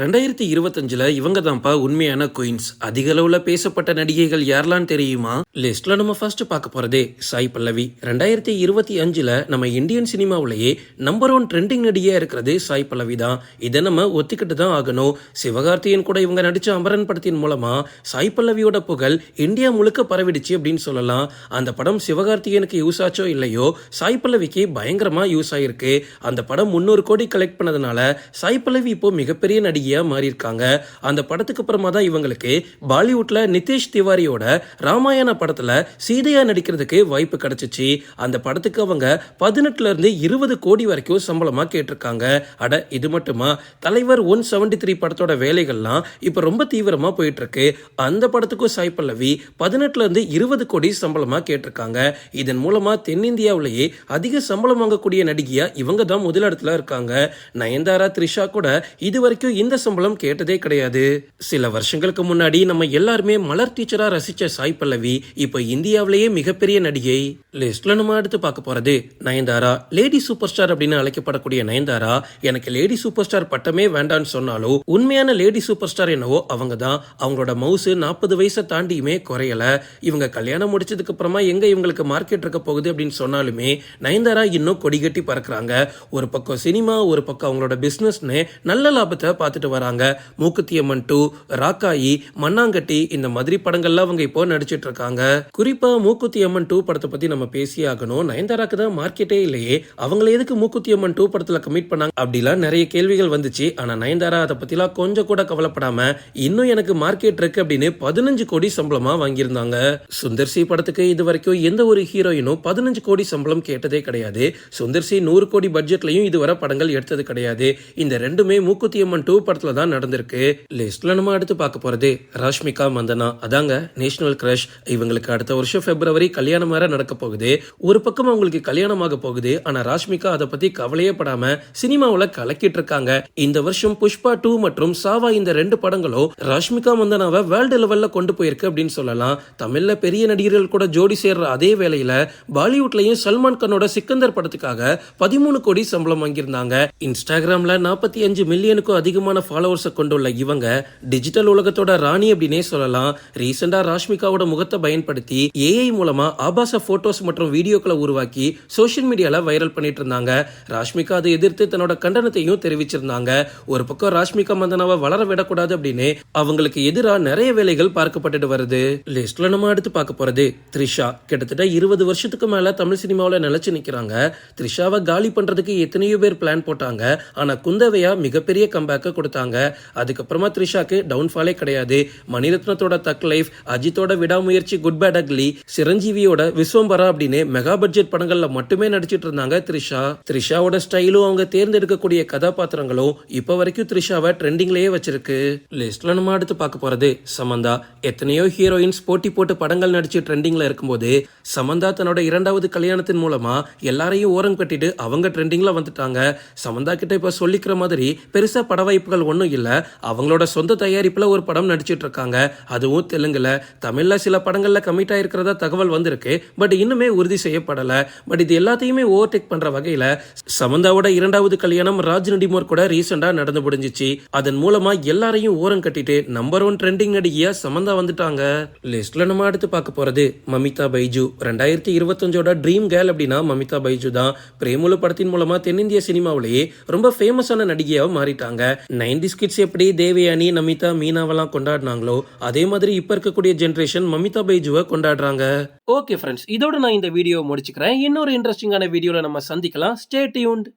ரெண்டாயிரத்தி இருபத்தஞ்சில் இவங்க தான்ப்பா உண்மையான குயின்ஸ் அதிக அளவில் பேசப்பட்ட நடிகைகள் யாரெல்லாம் தெரியுமா? லிஸ்ட்ல நம்ம ஃபர்ஸ்ட் பார்க்க போறதே சாய் பல்லவி. ரெண்டாயிரத்தி இருபத்தி அஞ்சில் நம்ம இந்தியன் சினிமாவிலேயே நம்பர் ஒன் ட்ரெண்டிங் நடிகையா இருக்கிறது சாய் பல்லவி தான் இதை நம்ம ஒத்துக்கிட்டு தான் ஆகணும். சிவகார்த்தியன் கூட இவங்க நடிச்ச அமரன் படத்தின் மூலமா சாய் பல்லவியோட புகழ் இந்தியா முழுக்க பரவிடுச்சு அப்படின்னு சொல்லலாம். அந்த படம் சிவகார்த்தியனுக்கு யூஸ் ஆச்சோ இல்லையோ சாய் பல்லவிக்கு பயங்கரமா யூஸ் ஆயிருக்கு. அந்த படம் முன்னூறு கோடி கலெக்ட் பண்ணதுனால சாய் பல்லவி இப்போ மிகப்பெரிய நடிகை நடிகையா மாறியிருக்காங்க. அந்த படத்துக்கு அப்புறமா தான் இவங்களுக்கு பாலிவுட்ல நிதேஷ் திவாரியோட ராமாயண படத்துல சீதையா நடிக்கிறதுக்கு வாய்ப்பு கிடைச்சிச்சு. அந்த படத்துக்கு அவங்க பதினெட்டுல இருந்து இருபது கோடி வரைக்கும் சம்பளமா கேட்டிருக்காங்க. அட இது மட்டுமா? தலைவர் ஒன் செவன்டி த்ரீ படத்தோட வேலைகள்லாம் இப்போ ரொம்ப தீவிரமா போயிட்டு இருக்கு அந்த படத்துக்கும் சாய் பல்லவி பதினெட்டுல இருந்து இருபது கோடி சம்பளமா கேட்டிருக்காங்க. இதன் மூலமா தென்னிந்தியாவிலேயே அதிக சம்பளம் வாங்கக்கூடிய நடிகையா இவங்க தான் முதலிடத்துல இருக்காங்க. நயன்தாரா த்ரிஷா கூட இது வரைக்கும் இந்த சம்பளம் கேட்டதே கிடையாது. சில வருஷங்களுக்கு முன்னாடி நம்ம எல்லாருமே மலர் டீச்சரா ரசிச்ச சாய் பல்லவி இப்ப இந்தியாவிலேயே மிகப்பெரிய நடிகை. லிஸ்ட்ல நம்ம அடுத்து பார்க்க போறது நயன்தாரா. லேடி சூப்பர் ஸ்டார் அப்படின்னு அழைக்கப்படக்கூடிய நயன்தாரா எனக்கு லேடி சூப்பர் ஸ்டார் பட்டமே வேண்டான்னு சொன்னாலும் உண்மையான லேடி சூப்பர் ஸ்டார் என்னவோ அவங்க தான் அவங்களோட மவுசு நாற்பது வயசை தாண்டியுமே குறையல. இவங்க கல்யாணம் முடிச்சதுக்கு அப்புறமா எங்க இவங்களுக்கு மார்க்கெட் இருக்க போகுது அப்படின்னு சொன்னாலுமே நயன்தாரா இன்னும் கொடிகட்டி பறக்குறாங்க. ஒரு பக்கம் சினிமா ஒரு பக்கம் அவங்களோட பிசினஸ்னு நல்ல லாபத்தை பார்த்து பார்த்துட்டு வராங்க. மூக்குத்தியம்மன் டூ ராக்காயி மண்ணாங்கட்டி இந்த மாதிரி படங்கள்லாம் அவங்க இப்போ நடிச்சிட்டு இருக்காங்க. குறிப்பா மூக்குத்தியம்மன் டூ படத்தை பத்தி நம்ம பேசி ஆகணும். நயன்தாராக்கு தான் மார்க்கெட்டே இல்லையே. அவங்கள எதுக்கு மூக்குத்தியம்மன் டூ படத்துல கமிட் பண்ணாங்க அப்படிலாம் நிறைய கேள்விகள் வந்துச்சு. ஆனா நயன்தாரா அதை பத்திலாம் கொஞ்சம் கூட கவலைப்படாம இன்னும் எனக்கு மார்க்கெட் இருக்கு அப்படின்னு பதினஞ்சு கோடி சம்பளமா வாங்கியிருந்தாங்க. சுந்தர் சி படத்துக்கு இது வரைக்கும் எந்த ஒரு ஹீரோயினும் பதினஞ்சு கோடி சம்பளம் கேட்டதே கிடையாது. சுந்தர் சி நூறு கோடி பட்ஜெட்லயும் இதுவரை படங்கள் எடுத்தது கிடையாது. இந்த ரெண்டுமே மூக்குத்தியம்மன் டூ படத்துல தான் நடந்திருக்கு. லிஸ்ட்ல நம்ம அடுத்து பார்க்க போறது ராஷ்மிகா மந்தனா. அதாங்க நேஷனல் கிரஷ். இவங்களுக்கு அடுத்த வருஷம் பிப்ரவரி கல்யாணம் வேற நடக்க போகுது. ஒரு பக்கம் அவங்களுக்கு கல்யாணமாக போகுது. ஆனா ராஷ்மிகா அதை பத்தி கவலையே படாம சினிமாவுல கலக்கிட்டு இருக்காங்க. இந்த வருஷம் புஷ்பா டூ மற்றும் சாவா இந்த ரெண்டு படங்களும் ராஷ்மிகா மந்தனாவை வேர்ல்டு லெவல்ல கொண்டு போயிருக்கு அப்படின்னு சொல்லலாம். தமிழ்ல பெரிய நடிகர்கள் கூட ஜோடி சேர்ற அதே வேளையில பாலிவுட்லயும் சல்மான் கானோட சிக்கந்தர் படத்துக்காக பதிமூணு கோடி சம்பளம் வாங்கியிருந்தாங்க. இன்ஸ்டாகிராம்ல நாற்பத்தி அஞ்சு மில்லியனுக்கும் அதிகமான ஃபாலோவர்ஸை கொண்டுள்ள இவங்க டிஜிட்டல் உலகத்தோட ராணி அப்படின்னே சொல்லலாம். ரீசெண்டா ராஷ்மிகாவோட முகத்தை பயன்படுத்தி ஏஐ மூலமா ஆபாச போட்டோஸ் மற்றும் வீடியோக்களை உருவாக்கி சோஷியல் மீடியால வைரல் பண்ணிட்டு இருந்தாங்க. ராஷ்மிகா அதை எதிர்த்து தன்னோட கண்டனத்தையும் தெரிவிச்சிருந்தாங்க. ஒரு பக்கம் ராஷ்மிகா மந்தனாவை வளர விடக்கூடாது அப்படின்னு அவங்களுக்கு எதிராக நிறைய வேலைகள் பார்க்கப்பட்டுட்டு வருது. லிஸ்ட்ல நம்ம அடுத்து பார்க்க போறது த்ரிஷா. கிட்டத்தட்ட இருபது வருஷத்துக்கு மேல தமிழ் சினிமாவில் நிலைச்சு நிக்கிறாங்க. த்ரிஷாவை காலி பண்றதுக்கு எத்தனையோ பேர் பிளான் போட்டாங்க. ஆனா குந்தவையா மிகப்பெரிய கம்பேக்கை கொடுத்து கொடுத்தாங்க. அதுக்கப்புறமா த்ரிஷாக்கு டவுன்ஃபாலே கிடையாது. மணிரத்னத்தோட தக் லைஃப் அஜித்தோட விடாமுயற்சி குட் பேட் அக்லி சிரஞ்சீவியோட விஸ்வம்பரா அப்படின்னு மெகா பட்ஜெட் படங்கள்ல மட்டுமே நடிச்சிட்டு இருந்தாங்க த்ரிஷா. த்ரிஷாவோட ஸ்டைலும் அவங்க தேர்ந்தெடுக்கக்கூடிய கதாபாத்திரங்களும் இப்ப வரைக்கும் த்ரிஷாவை ட்ரெண்டிங்லயே வச்சிருக்கு. லிஸ்ட்ல நம்ம அடுத்து பார்க்க போறது சமந்தா. எத்தனையோ ஹீரோயின்ஸ் போட்டி போட்டு படங்கள் நடிச்சு ட்ரெண்டிங்ல இருக்கும்போது சமந்தா தன்னோட இரண்டாவது கல்யாணத்தின் மூலமா எல்லாரையும் ஓரம் கட்டிட்டு அவங்க ட்ரெண்டிங்ல வந்துட்டாங்க. சமந்தா கிட்ட இப்ப சொல்லிக்கிற மாதிரி பெருசா பட வாய்ப்புகள் ஒன்றும் இல்லை. அவங்களோட சொந்த தயாரிப்பில் ஒரு படம் நடிச்சிட்டு இருக்காங்க அதுவும் தெலுங்குல. தமிழில் சில படங்களில் கமிட் ஆயிருக்கிறதா தகவல் வந்திருக்கு. பட் இன்னுமே உறுதி செய்யப்படலை. பட் இது எல்லாத்தையுமே ஓவர்டேக் பண்ணுற வகையில் சமந்தாவோட இரண்டாவது கல்யாணம் ராஜ் நடிமோர் கூட ரீசெண்டாக நடந்து முடிஞ்சிச்சு. அதன் மூலமா எல்லாரையும் ஓரம் கட்டிட்டு நம்பர் ஒன் ட்ரெண்டிங் நடிகையா சமந்தா வந்துட்டாங்க. லிஸ்ட்ல நம்ம அடுத்து பார்க்க போறது மமிதா பைஜு. ரெண்டாயிரத்தி இருபத்தஞ்சோட ட்ரீம் கேர்ள் அப்படின்னா மமிதா பைஜு தான். பிரேமுலு படத்தின் மூலமா தென்னிந்திய சினிமாவிலேயே ரொம்ப ஃபேமஸான நடிகையாக மாறிட்டாங்க. நைன்டி கிட்ஸ் எப்படி தேவயானி நமிதா மீனாவெல்லாம் கொண்டாடினாங்களோ அதே மாதிரி இப்போ இருக்கக்கூடிய ஜென்ரேஷன் மமிதா பைஜுவை கொண்டாடுறாங்க. ஓகே ஃப்ரெண்ட்ஸ் இதோட நான் இந்த வீடியோ முடிச்சுக்கிறேன். இன்னொரு இன்ட்ரெஸ்டிங்கான வீடியோவில் நம்ம சந்திக்கலாம். Stay tuned